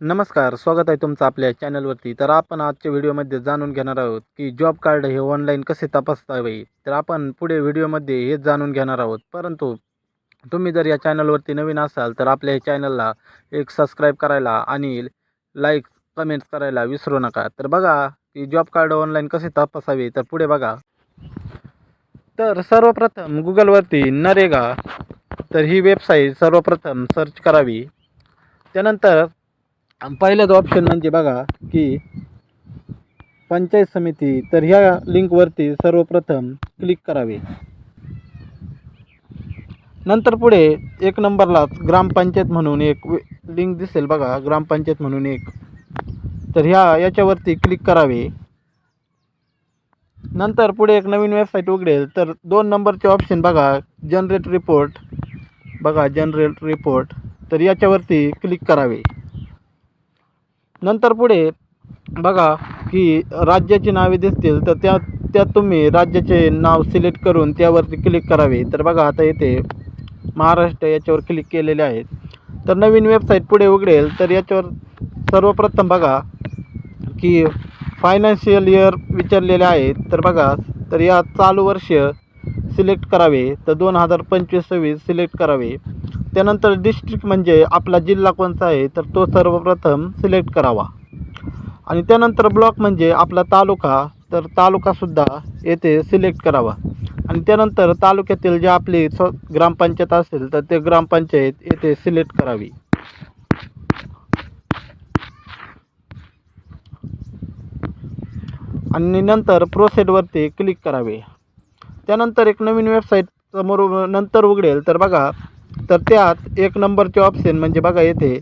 नमस्कार स्वागत आहे तुमचं आपल्या चॅनलवरती. तर आपण आजच्या व्हिडिओमध्ये जाणून घेणार आहोत की जॉब कार्ड हे ऑनलाईन कसे तपासावे? तर आपण पुढे व्हिडिओमध्ये हेच जाणून घेणार आहोत. परंतु तुम्ही जर या चॅनलवरती नवीन असाल तर आपल्या या चॅनलला एक सबस्क्राईब करायला आणि लाईक कमेंट्स करायला विसरू नका. तर बघा की जॉब कार्ड ऑनलाईन कसे तपासावे तर पुढे बघा. तर सर्वप्रथम गुगलवरती नरेगा तर ही वेबसाईट सर्वप्रथम सर्च करावी. त्यानंतर आणि पहिलाच ऑप्शन म्हणजे बघा की पंचायत समिती तर ह्या लिंकवरती सर्वप्रथम क्लिक करावे. नंतर पुढे एक नंबरला ग्रामपंचायत म्हणून एक लिंक दिसेल बघा ग्रामपंचायत म्हणून एक. तर ह्या याच्यावरती क्लिक करावे. नंतर पुढे एक नवीन वेबसाईट उघडेल तर दोन नंबरचे ऑप्शन बघा जनरेट रिपोर्ट बघा जनरेट रिपोर्ट तर याच्यावरती क्लिक करावे. नंतर पुढे बघा की राज्याची नावे दिसतील तर त्या त्यात तुम्ही राज्याचे नाव सिलेक्ट करून त्यावरती क्लिक करावे. तर बघा आता येथे महाराष्ट्र याच्यावर क्लिक केलेले आहेत. तर नवीन वेबसाईट पुढे उघडेल तर याच्यावर सर्वप्रथम बघा की फायनान्शियल इयर विचारलेले आहेत. तर बघा तर या चालू वर्ष सिलेक्ट करावे. तर दोन हजार पंचवीस सव्वीस सिलेक्ट करावे. त्यानंतर डिस्ट्रिक्ट म्हणजे आपला जिल्हा कोणता आहे तर तो सर्वप्रथम सिलेक्ट करावा. आणि त्यानंतर ब्लॉक म्हणजे आपला तालुका तर तालुकासुद्धा येथे सिलेक्ट करावा. आणि त्यानंतर तालुक्यातील जे आपली स्व ग्रामपंचायत असेल तर ते ग्रामपंचायत येथे सिलेक्ट करावी. आणि नंतर प्रोसेडवरती क्लिक करावे. त्यानंतर एक नवीन वेबसाईट समोर नंतर उघडेल. तर बघा तर त्यात एक नंबरचे ऑप्शन म्हणजे बघा येथे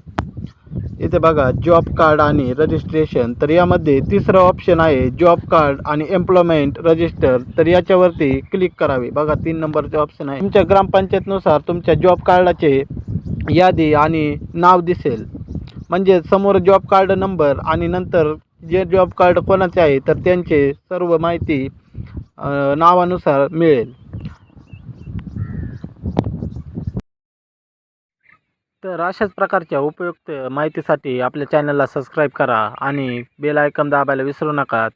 इथे बघा जॉब कार्ड आणि रजिस्ट्रेशन तर यामध्ये तिसरं ऑप्शन आहे जॉब कार्ड आणि एम्प्लॉयमेंट रजिस्टर तर याच्यावरती क्लिक करावे. बघा तीन नंबरचे ऑप्शन आहे. तुमच्या ग्रामपंचायतनुसार तुमच्या जॉब कार्डाचे यादी आणि नाव दिसेल. म्हणजे समोर जॉब कार्ड नंबर आणि नंतर जे जॉब कार्ड कोणाचे आहे तर त्यांचे सर्व माहिती नावानुसार मिळेल. तर अशाच प्रकारच्या उपयुक्त माहितीसाठी आपल्या चॅनलला सबस्क्राईब करा आणि बेल आयकन दाबायला विसरू नका.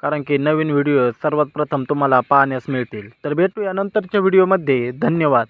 कारण की नवीन व्हिडिओ सर्वात प्रथम तुम्हाला पाहण्यास मिळतील. तर भेटूया नंतरच्या व्हिडिओमध्ये धन्यवाद.